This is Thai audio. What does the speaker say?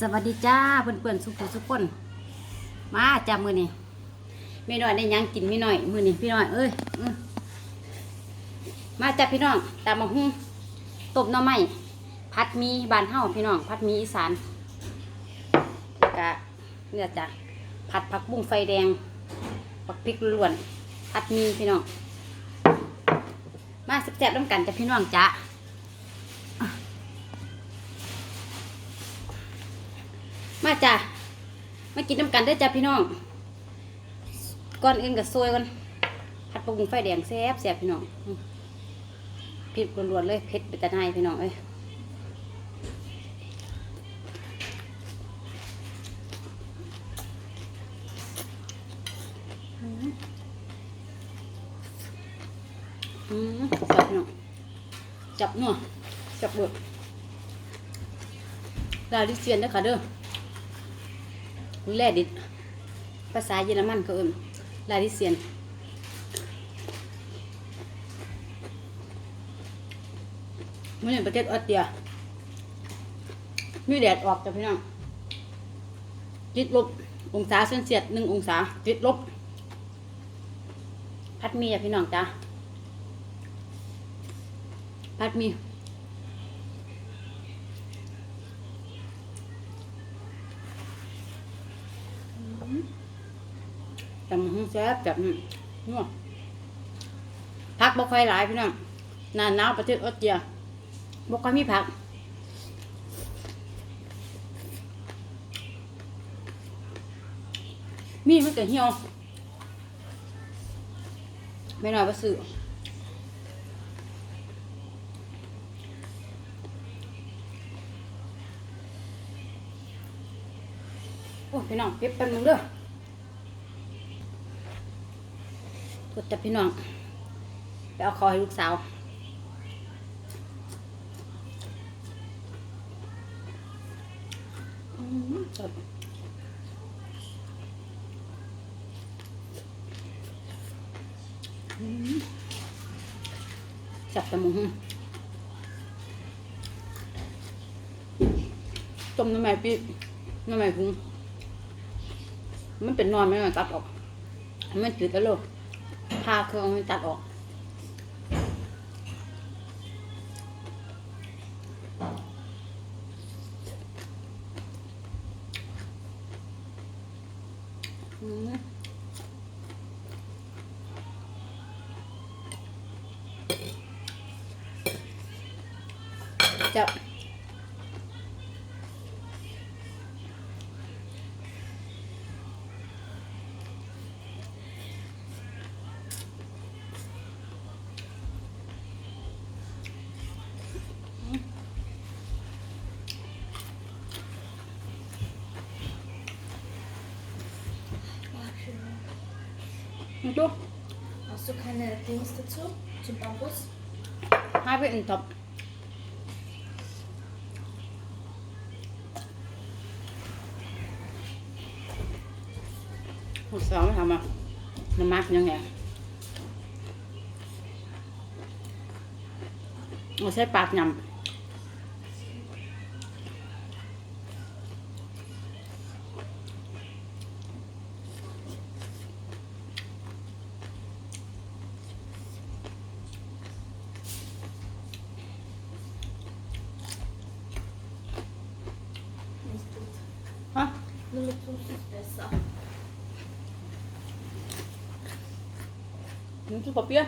สวัสดีจ้าเพื่อนๆสุขสุขคน มาจ้ามือนี่ไม่น้อยได้ยังกินไม่น้อย มือนี่พี่น้อยเอ้ยมาจ้าพี่น้องตามมาหุ้งต้มหน่อไม้พัดมีบานเฮาพี่น้องพัดมีอีสานก็เนี่ยจ้ะผัดผักบุ้งไฟแดงผักพริกล้วนพัดมีพี่น้องมาแซ่บๆน้ำกันจ้ะพี่น้องจ้า มาจ้ะมากินน้ำกันได้จ้ะพี่น้องก่อนอื่นกับซวยก่อนผัดปลาบุงไฟแดงแซ่บแซ่บพี่น้องอืมพริกล้วนๆเลยเผ็ดไปแต่ไนายพี่น้องเอ้ยอืมอืมจับพี่น้องจับนัวจับเบิดลาวดิเซียนเด้อค่ะเด้อ แลดิดภาษาเยอรมันเขาเอิ้นลาดิเซียนมันเป็นประเทศออสเตรียมีแดดออกจ้ะพี่น้องติดลบ องศาเซนเซียสหนึ่งองศาติดลบ พัดมีจ้ะพี่น้องจ้ะพัดมี จำหุ้งแซ่บแบบนี้นัวผักบ่ค่อยหลายพี่น้องหน้าหนาวประเทศออสเตรียบ่ค่อยมีผักมีมันก็เหี่ยวไม่น้อยบ่ซื้อโอ้พี่น้องเก็บเป็นมึงเด้อ กดจับพี่น้อง ไปเอาคอให้ลูกสาวสดจับตะมุงต้มน้ำมันปีน้ำมันพุงมันเป็นนอนไม่นอนตัดออก มันจืดแล้วลูก พาเครื่องมันตัดออกจับ มันตัว Hast du keine Dings dazu? Zum Bambus? ให้ไปอื่นตบลูกสาวมาท Lumutusok pesa. Yung sa papya.